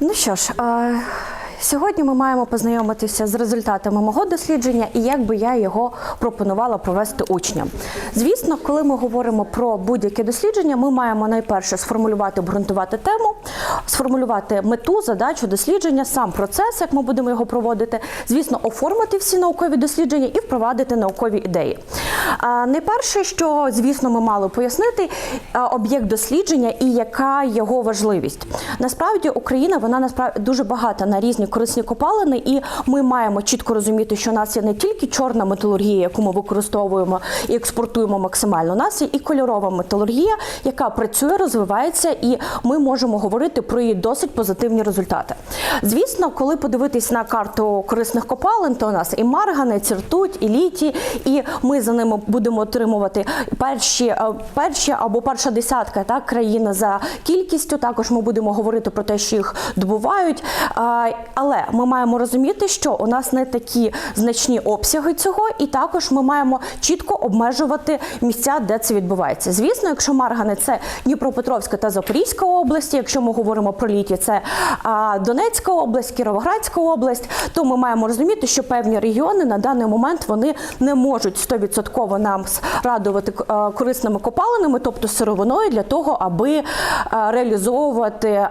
Ну що ж, сьогодні ми маємо познайомитися з результатами мого дослідження і як би я його пропонувала провести учням. Звісно, коли ми говоримо про будь-яке дослідження, ми маємо найперше сформулювати, обґрунтувати тему, сформулювати мету, задачу дослідження, сам процес, як ми будемо його проводити. Звісно, оформити всі наукові дослідження і впровадити наукові ідеї. А, Найперше, що звісно, ми мали пояснити об'єкт дослідження і яка його важливість. Насправді Україна вона насправді дуже багата на різні корисні копалини, і ми маємо чітко розуміти, що у нас є не тільки чорна металургія, яку ми використовуємо і експортуємо максимально. У нас є і кольорова металургія, яка працює, розвивається, і ми можемо говорити про її досить позитивні результати. Звісно, коли подивитись на карту корисних копалин, то у нас і марганець, і ртуть, і літій, і ми за ними будемо отримувати перші, е, перші або перша десятка так, країни за кількістю. Також ми будемо говорити про те, що їх добувають. Але ми маємо розуміти, що у нас не такі значні обсяги цього, і також ми маємо чітко обмежувати місця, де це відбувається. Звісно, якщо маргани це Дніпропетровська та Запорізька області, якщо ми говоримо про літі, це Донецька область, Кіровоградська область, то ми маємо розуміти, що певні регіони на даний момент вони не можуть 100% нам радувати е, корисними копалинами, тобто сировиною для того, аби е, реалізовувати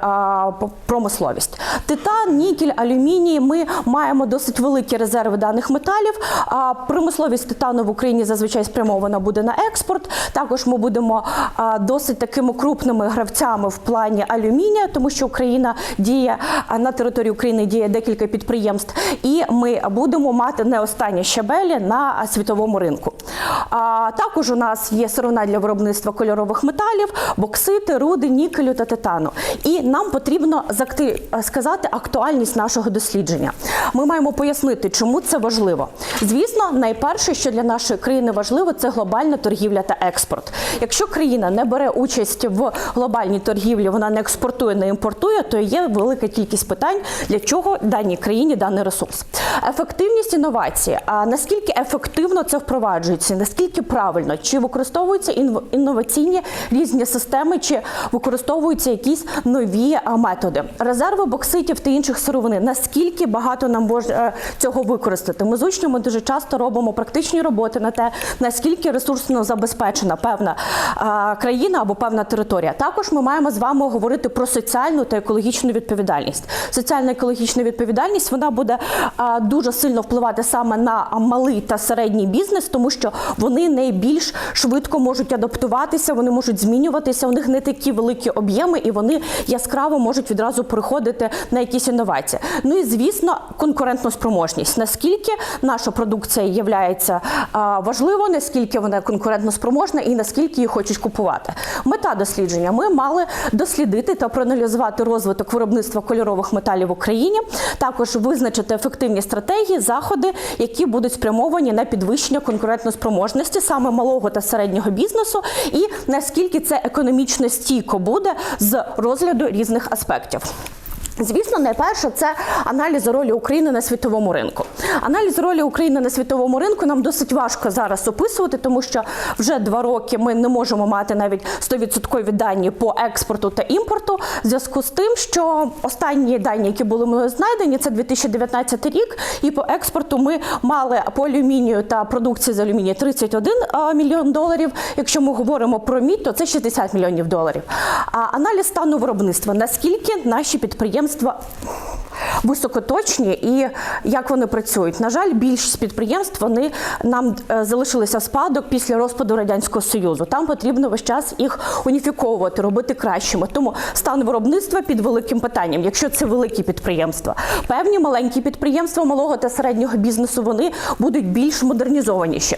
промисловість. Титан, нікель, алюміній. Ми маємо досить великі резерви даних металів. А промисловість титану в Україні зазвичай спрямована буде на експорт. Також ми будемо досить такими крупними гравцями в плані алюмінія, тому що Україна діє на території України діє декілька підприємств, і ми будемо мати не останні щабелі на світовому ринку. А також у нас є сировина для виробництва кольорових металів, боксити, руди, нікелю та титану. І нам потрібно сказати актуальність нашого дослідження. Ми маємо пояснити, чому це важливо. Звісно, найперше, що для нашої країни важливо, це глобальна торгівля та експорт. Якщо країна не бере участь в глобальній торгівлі, вона не експортує, не імпортує, то є велика кількість питань, для чого даній країні даний ресурс. Ефективність інновації. А наскільки ефективно це впроваджується, наскільки правильно, чи використовуються інноваційні різні системи, чи використовуються якісь нові методи. Резерви бокситів та інших сировини. Наскільки багато нам мож е, цього використати? Ми з учнями дуже часто робимо практичні роботи на те, наскільки ресурсно забезпечена певна країна або певна територія. Також ми маємо з вами говорити про соціальну та екологічну відповідальність. Соціальна екологічна відповідальність вона буде дуже сильно впливати саме на малий та середній бізнес, тому що вони найбільш швидко можуть адаптуватися, вони можуть змінюватися. У них не такі великі об'єми, і вони яскраво можуть відразу переходити на якісь інновації. Ну і звісно, конкурентноспроможність. Наскільки наша продукція є важливо, наскільки вона конкурентноспроможна і наскільки її хочуть купувати. Мета дослідження: ми мали дослідити та проаналізувати розвиток виробництва кольорових металів в Україні, також визначити ефективні стратегії, заходи, які будуть спрямовані на підвищення конкурентноспроможності саме малого та середнього бізнесу, і наскільки це економічно стійко буде з розгляду різних аспектів. Звісно, найперше це аналіз ролі України на світовому ринку. Аналіз ролі України на світовому ринку нам досить важко зараз описувати, тому що вже два роки ми не можемо мати навіть 100% дані по експорту та імпорту. В зв'язку з тим, що останні дані, які були мною знайдені, це 2019 рік. І по експорту ми мали по алюмінію та продукції з алюмінію 31 а, мільйон доларів. Якщо ми говоримо про мідь, то це 60 мільйонів доларів. А аналіз стану виробництва наскільки наші підприємства підприємства високоточні і як вони працюють. На жаль, більшість підприємств вони нам е, залишилися спадок після розпаду радянського союзу. Там потрібно весь час їх уніфіковувати, робити кращими. Тому стан виробництва під великим питанням, якщо це великі підприємства. Певні маленькі підприємства малого та середнього бізнесу вони будуть більш модернізованіші.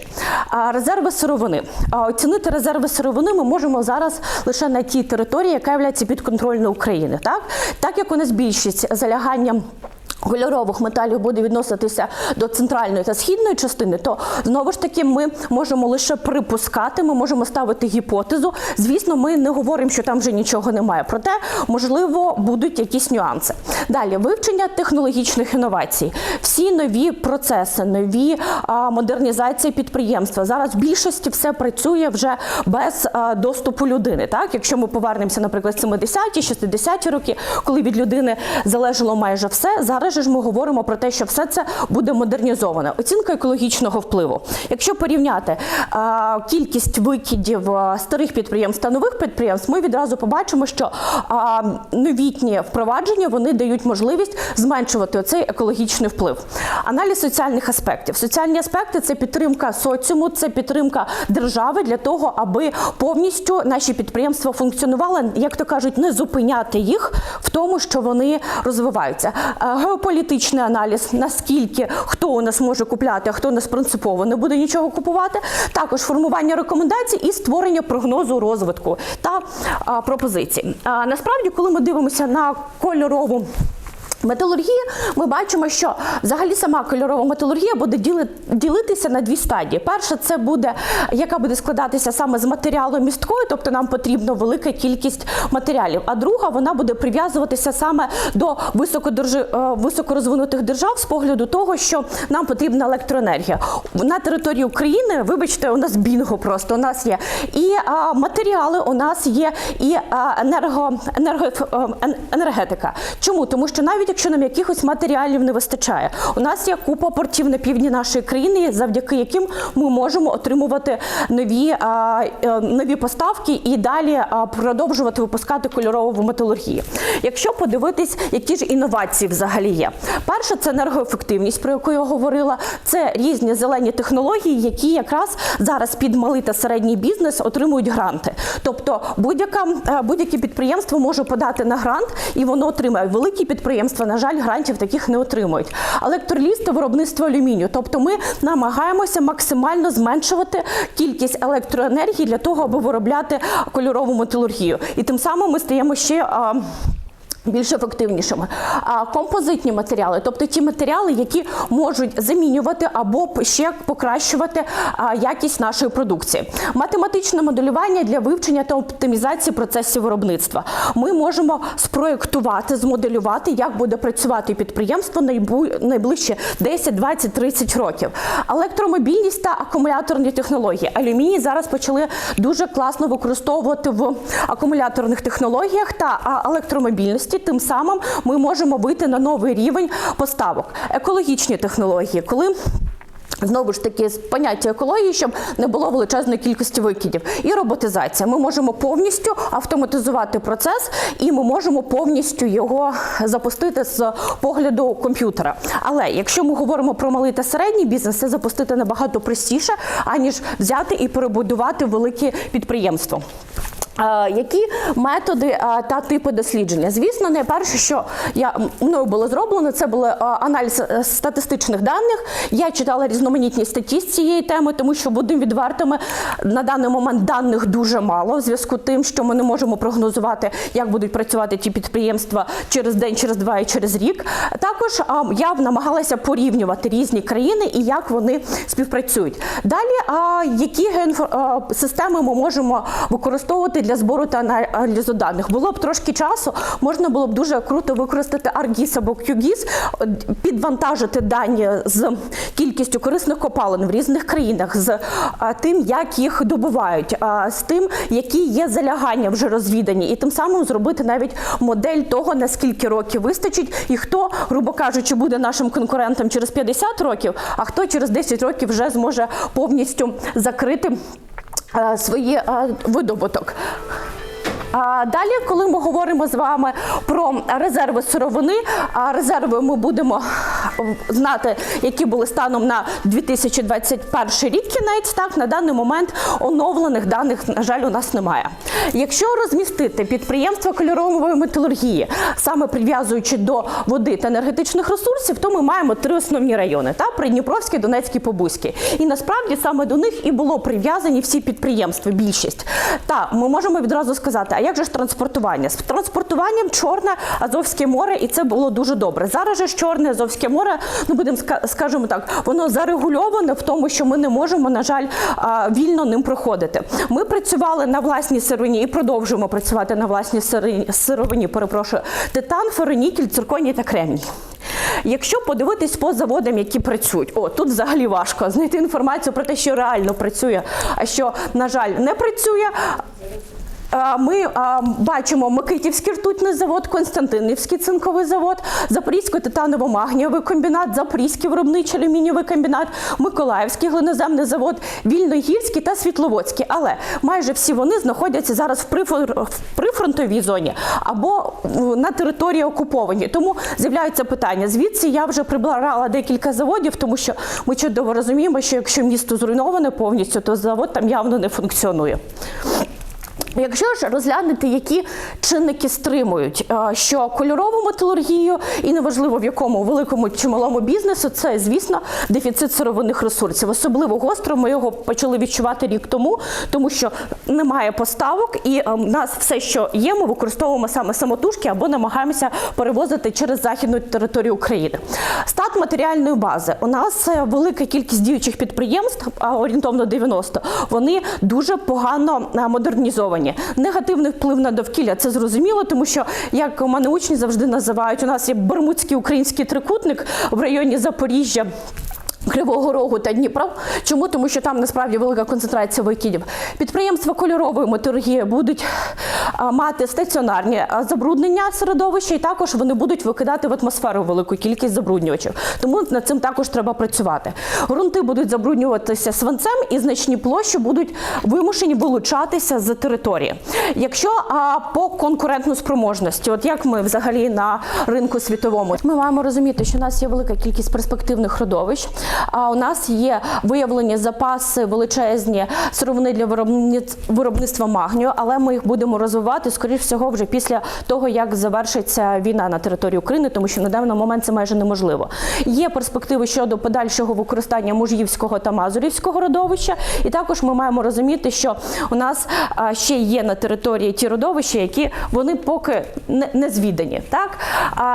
А резерви сировини. Оцінити резерви сировини ми можемо зараз лише на тій території, яка є підконтрольною України. Так, так як у нас більшість залягання ยำ Кольорових металів буде відноситися до центральної та східної частини, то знову ж таки ми можемо лише припускати, ми можемо ставити гіпотезу. Звісно, ми не говоримо, що там вже нічого немає. Проте, можливо, будуть якісь нюанси. Далі вивчення технологічних інновацій, всі нові процеси, нові а, модернізації підприємства. Зараз в більшості все працює вже без а, доступу людини. Так, якщо ми повернемося, наприклад, 70-ті, 60-ті роки, коли від людини залежало майже все, зараз же ж ми говоримо про те, що все це буде модернізовано. Оцінка екологічного впливу. Якщо порівняти кількість викидів старих підприємств та нових підприємств, ми відразу побачимо, що новітні впровадження вони дають можливість зменшувати оцей екологічний вплив. Аналіз соціальних аспектів. Соціальні аспекти це підтримка соціуму, це підтримка держави для того, аби повністю наші підприємства функціонували, як то кажуть, не зупиняти їх в тому, що вони розвиваються. Геополітичний аналіз, наскільки хто у нас може купляти, а хто у нас принципово не буде нічого купувати. Також формування рекомендацій і створення прогнозу розвитку та пропозицій. А, насправді, коли ми дивимося на кольорову. Металургія, ми бачимо, що взагалі сама кольорова металургія буде діли- ділитися на дві стадії. Перша це буде, яка буде складатися саме з матеріалу місткою, тобто нам потрібна велика кількість матеріалів. А друга вона буде прив'язуватися саме до е, високорозвинутих держав з погляду того, що нам потрібна електроенергія. На території України, вибачте, у нас бінго просто у нас є і а, матеріали, у нас є і а, енерго, енерго, е, енергетика. Чому? Тому що навіть якщо нам якихось матеріалів не вистачає, у нас є купа портів на півдні нашої країни, завдяки яким ми можемо отримувати нові, е, нові поставки і далі продовжувати випускати кольорову металургію. Якщо подивитись, які ж інновації взагалі є, перше це енергоефективність, про яку я говорила. Це різні зелені технології, які якраз зараз під малий та середній бізнес отримують гранти. Тобто е, будь-яке підприємство може подати на грант і воно отримає. Великі підприємства, на жаль, грантів таких не отримують. Електроліз виробництво алюмінію. Тобто ми намагаємося максимально зменшувати кількість електроенергії для того, аби виробляти кольорову металургію. І тим самим ми стаємо ще. Більш ефективнішими. А композитні матеріали, тобто ті матеріали, які можуть замінювати або ще покращувати якість нашої продукції. Математичне моделювання для вивчення та оптимізації процесів виробництва. Ми можемо спроєктувати, змоделювати, як буде працювати підприємство найближче 10, 20, 30 років. Електромобільність та акумуляторні технології. Алюміній зараз почали дуже класно використовувати в акумуляторних технологіях та а, електромобільності. Тим самим ми можемо вийти на новий рівень поставок. Екологічні технології, коли Знову ж таки, поняття екології, щоб не було величезної кількості викидів. І роботизація. Ми можемо повністю автоматизувати процес, і ми можемо повністю його запустити з погляду комп'ютера. Але якщо ми говоримо про малий та середній бізнес, це запустити набагато простіше, аніж взяти і перебудувати велике підприємство. Е, Які методи е, та типи дослідження? Звісно, найперше, що я мною було зроблено, це був аналіз е, статистичних даних. Я читала різноманітні статті з цієї теми, тому що будемо відвертими на даний момент даних дуже мало в зв'язку з тим, що ми не можемо прогнозувати, як будуть працювати ті підприємства через день, через два і через рік. Також я намагалася порівнювати різні країни і як вони співпрацюють. Далі, які системи ми можемо використовувати для збору та аналізу даних. Було б трошки часу, можна було б дуже круто використати ArcGIS або QGIS, підвантажити дані з кількістю корисних копалин в різних країнах, з тим, як їх добувають, з тим, які є залягання вже розвідані, і тим самим зробити навіть модель того, наскільки років вистачить, і хто, грубо кажучи, буде нашим конкурентом через 50 років, а хто через 10 років вже зможе повністю закрити свої е, видобуток. Далі, коли ми говоримо з вами про резерви сировини, резерви ми будемо знати, які були станом на 2021 рік кінець. Так на даний момент оновлених даних, на жаль, у нас немає. Якщо розмістити підприємства кольорової металургії, саме прив'язуючи до води та енергетичних ресурсів, то ми маємо три основні райони: та Придніпровський, Донецький, Побузький. І насправді саме до них і було прив'язані всі підприємства, більшість. Та ми можемо відразу сказати, а як же ж транспортування? З транспортуванням Чорне Азовське море, і це було дуже добре. Зараз же ж Чорне Азовське море, ну будемо ска- скажемо так, воно зарегульоване в тому, що ми не можемо, на жаль, вільно ним проходити. Ми працювали на власній сировині і продовжуємо працювати на власній сировині. Перепрошую, титан, феронікель, цирконій та кремній. Якщо подивитись по заводам, які працюють, о тут взагалі важко знайти інформацію про те, що реально працює, а що на жаль не працює. Ми бачимо Микитівський ртутний завод, Константинівський цинковий завод, Запорізький титаново-магнієвий комбінат, Запорізький виробничий алюмінієвий комбінат, Миколаївський глиноземний завод, Вільногірський та Світловодський. Але майже всі вони знаходяться зараз в прифронтовій зоні або на території окуповані. Тому з'являється питання. Звідси я вже прибрала декілька заводів, тому що ми чудово розуміємо, що якщо місто зруйноване повністю, то завод там явно не функціонує. Якщо ж розглянути, які чинники стримують, е, що кольорову металургію, і неважливо в якому великому чи малому бізнесу, це звісно дефіцит сировинних ресурсів. Особливо гостро ми його почали відчувати рік тому, тому що немає поставок, і е, в нас все, що є, ми використовуємо саме самотужки або намагаємося перевозити через західну територію України. Матеріальної бази. У нас е, велика кількість діючих підприємств, орієнтовно 90, вони дуже погано е, модернізовані. Негативний вплив на довкілля це зрозуміло, тому що як у мене учні завжди називають, у нас є Бермудський український трикутник в районі Запоріжжя. Кривого Рогу та Дніпра. Чому? Тому що там насправді велика концентрація викидів. Підприємства кольорової металургії будуть мати стаціонарні забруднення середовища, і також вони будуть викидати в атмосферу велику кількість забруднювачів. Тому над цим також треба працювати. Грунти будуть забруднюватися свинцем, і значні площі будуть вимушені вилучатися з території. Якщо а, по конкурентну спроможності, от як ми взагалі на ринку світовому, ми маємо розуміти, що у нас є велика кількість перспективних родовищ. А у нас є виявлені запаси величезні сировини для виробництва магнію, але ми їх будемо розвивати скоріш всього вже після того, як завершиться війна на території України, тому що на даний момент це майже неможливо. Є перспективи щодо подальшого використання мужгівського та мазурівського родовища, і також ми маємо розуміти, що у нас ще є на території ті родовища, які вони поки не звідані. Так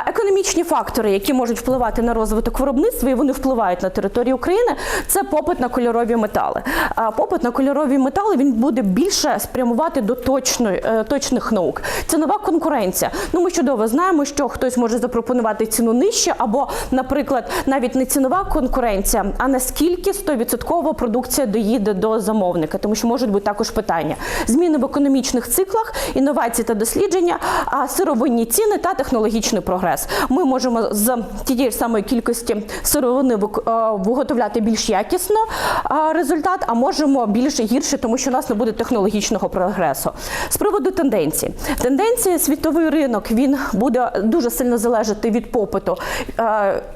економічні фактори, які можуть впливати на розвиток виробництва, і вони впливають на територію України, це попит на кольорові метали. А попит на кольорові метали він буде більше спрямувати до точної е, точних наук. Це нова конкуренція. Ну ми чудово знаємо, що хтось може запропонувати ціну нижче, або, наприклад, навіть не цінова конкуренція, а наскільки 100% продукція доїде до замовника, тому що можуть бути також питання зміни в економічних циклах, інновації та дослідження, а сировинні ціни та технологічний прогрес. Ми можемо з тієї ж самої кількості сировини вик- е, виготовляти більш якісно результат, а можемо більше гірше, тому що у нас не буде технологічного прогресу. З приводу. Тенденції світовий ринок він буде дуже сильно залежати від попиту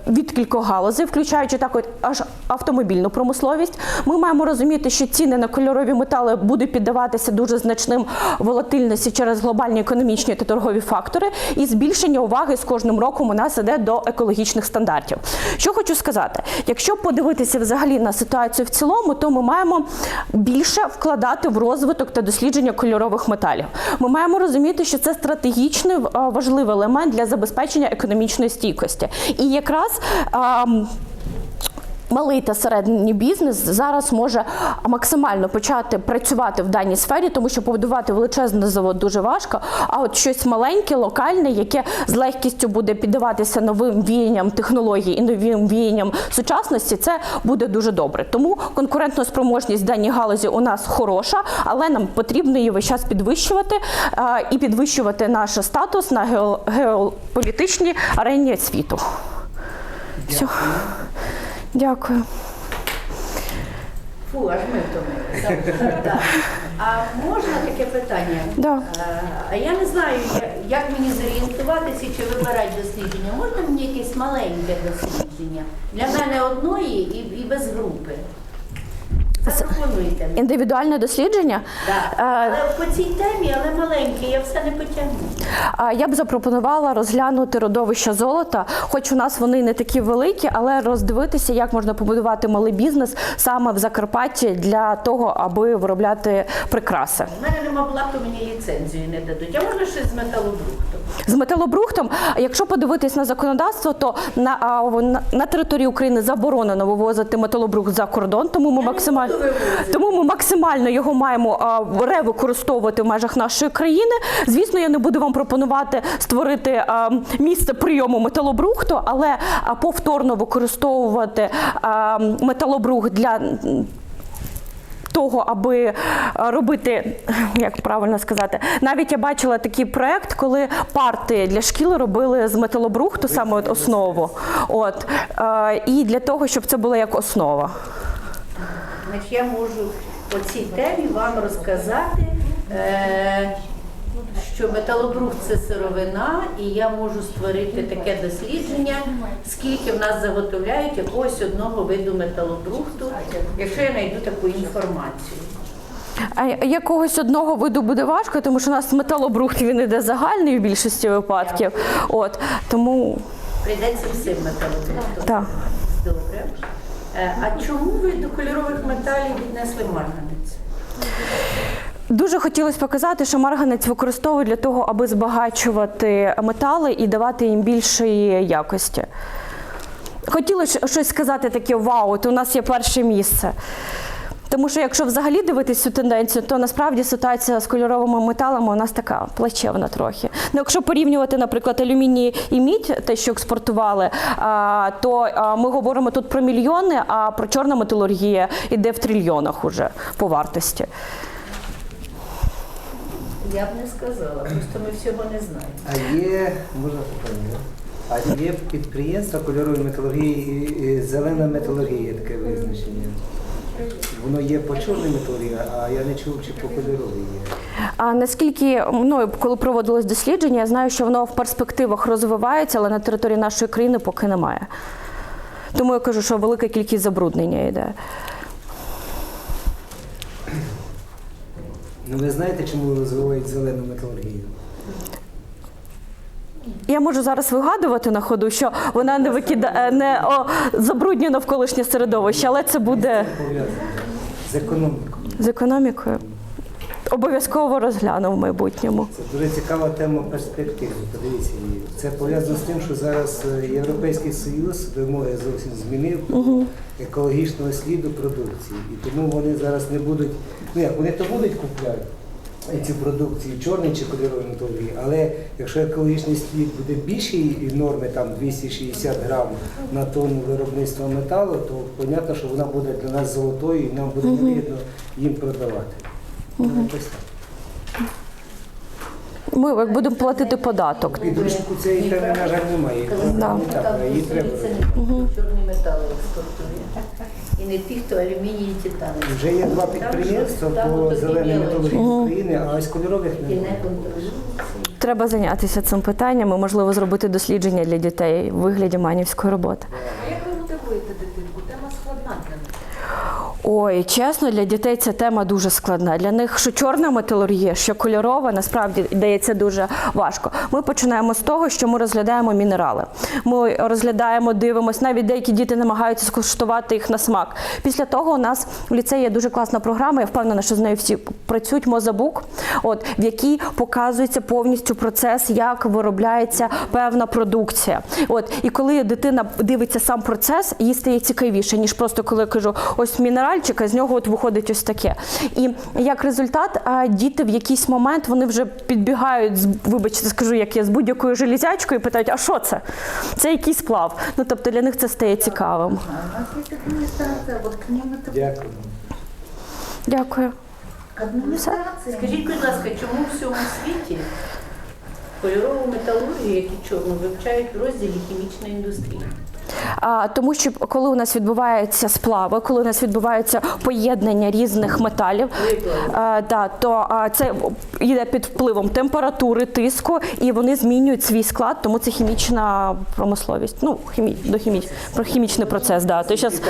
від кількох галузей, включаючи також аж автомобільну промисловість. Ми маємо розуміти, що ціни на кольорові метали будуть піддаватися дуже значним волатильності через глобальні економічні та торгові фактори, і збільшення уваги з кожним роком у нас іде до екологічних стандартів. Що хочу сказати, якщо подивитися взагалі на ситуацію в цілому, то ми маємо більше вкладати в розвиток та дослідження кольорових металів. Ми маємо розуміти, що це стратегічний е, важливий елемент для забезпечення економічної стійкості. І якраз Малий та середній бізнес зараз може максимально почати працювати в даній сфері, тому що побудувати величезний завод дуже важко. А от щось маленьке, локальне, яке з легкістю буде піддаватися новим віянням технологій і новим віянням сучасності, це буде дуже добре. Тому конкурентна спроможність в даній галузі у нас хороша, але нам потрібно її весь час підвищувати і підвищувати наш статус на гео- геополітичній арені світу. Все. Дякую. Фу, аж ми втомилися. А можна таке питання? Да. А я не знаю, як мені зорієнтуватися чи вибирати дослідження. Можна мені якесь маленьке дослідження? Для мене одної і, і без групи. Запропонуйте мені. Індивідуальне дослідження. Да. Е, Але по цій темі, але маленьке, я все не потягну. А Я б запропонувала розглянути родовища золота, хоч у нас вони не такі великі, але роздивитися, як можна побудувати малий бізнес саме в Закарпатті для того, аби виробляти прикраси. У мене нема блату, мені ліцензію не дадуть. А можна щось з металобрухтом? З металобрухтом, якщо подивитись на законодавство, то на, а, на, на території України заборонено вивозити металобрухт за кордон, тому ми максимально тому ми максимально його маємо а, ревикористовувати в межах нашої країни. Звісно, я не буду вам пропонувати створити а, місце прийому металобрухту, але повторно використовувати а, металобрухт для. Того, аби е, робити, як правильно сказати, навіть я бачила такий проект, коли парти для шкіл робили з металобрухту саме от основу. От е, і для того, щоб це було як основа. Значить, я можу по цій темі вам розказати, е, що металобрухт це сировина, і я можу створити таке дослідження, скільки в нас заготовляють якогось одного виду металобрухту, якщо я знайду таку інформацію. А якогось одного виду буде важко, тому що у нас металобрухт він іде загальний в більшості випадків. От тому Прийдеться всім металобрухтом. так. Добре. Е, А чому ви до кольорових металів віднесли марганець? Дуже хотілося показати, що марганець використовують для того, аби збагачувати метали і давати їм більшої якості. Хотілося щось сказати таке: вау, от у нас є перше місце. Тому що якщо взагалі дивитись цю тенденцію, то насправді ситуація з кольоровими металами у нас така плачевна трохи. Ну, якщо порівнювати, наприклад, алюміній і мідь, те, що експортували, то ми говоримо тут про мільйони, а про чорна металургія йде в трильйонах уже по вартості. Я б не сказала, просто ми всього не знаємо. А є, можна питання? А є підприємства кольорової металургії і, зелена металургія, таке визначення. Воно є по чорній металургії, а я не чув, чи по кольоровій є. А наскільки ну, коли проводилось дослідження, я знаю, що воно в перспективах розвивається, але на території нашої країни поки немає. Тому я кажу, що велика кількість забруднення йде. Ну ви знаєте, чому розвивають зелену металургію? Я можу зараз вигадувати на ходу, що вона не викидає не о, забруднює навколишнє середовище, але це буде Пов'язано з економікою. з економікою. Обов'язково розгляну в майбутньому. Це дуже цікава тема перспективи. Подивіться. Це пов'язано з тим, що зараз е, Європейський Союз вимоги зовсім змінив екологічного сліду продукції. І тому вони зараз не будуть, ну як вони то будуть купляти цю продукцію, чорний чи кольоровий металургії, але якщо екологічний слід буде більший і норми там 260 грам на тонну виробництва металу, то зрозуміло, що вона буде для нас золотою і нам буде невигідно їм продавати. Ну. Ми як будемо платити податок. Підручнику цієї теми, на жаль, немає. Да. Її треба. Чорний метал експортує. І не ті, хто алюміній і титан. Вже є два підприємства по зеленій металургії України, а ось кольорових не немає. Треба зайнятися цим питанням і, можливо, зробити дослідження для дітей у вигляді манівської роботи. А як ви мотивуєте дитинку? Тема складна для них. Ой, чесно, для дітей ця тема дуже складна. Для них що чорна металургія, що кольорова, насправді дається дуже важко. Ми починаємо з того, що ми розглядаємо мінерали. Ми розглядаємо, дивимося, навіть деякі діти намагаються скуштувати їх на смак. Після того у нас в ліцеї є дуже класна програма. Я впевнена, що з нею всі працюють мозабук, от в якій показується повністю процес, як виробляється певна продукція. От і коли дитина дивиться сам процес, їй стає цікавіше, ніж просто коли я кажу, ось мінеральчик, а з нього от виходить ось таке. І як результат, діти в якийсь момент вони вже підбігають вибачте, скажу, як я з будь-якою железячкою і питають, а що це? Це якийсь сплав. Ну тобто для них це стає цікавим. Дякую. Дякую. администрация. Скажіть, будь ласка, чому в всьому світі кольорову металургію, як і чорну, вивчають в розділі хімічної індустрії? Тому що коли у нас відбуваються сплави, коли у нас відбувається поєднання різних металів, да, то це йде під впливом температури, тиску, і вони змінюють свій склад, тому це хімічна промисловість. Ну, хімі, до хімі, про хімічний процес. Да. Ти щас,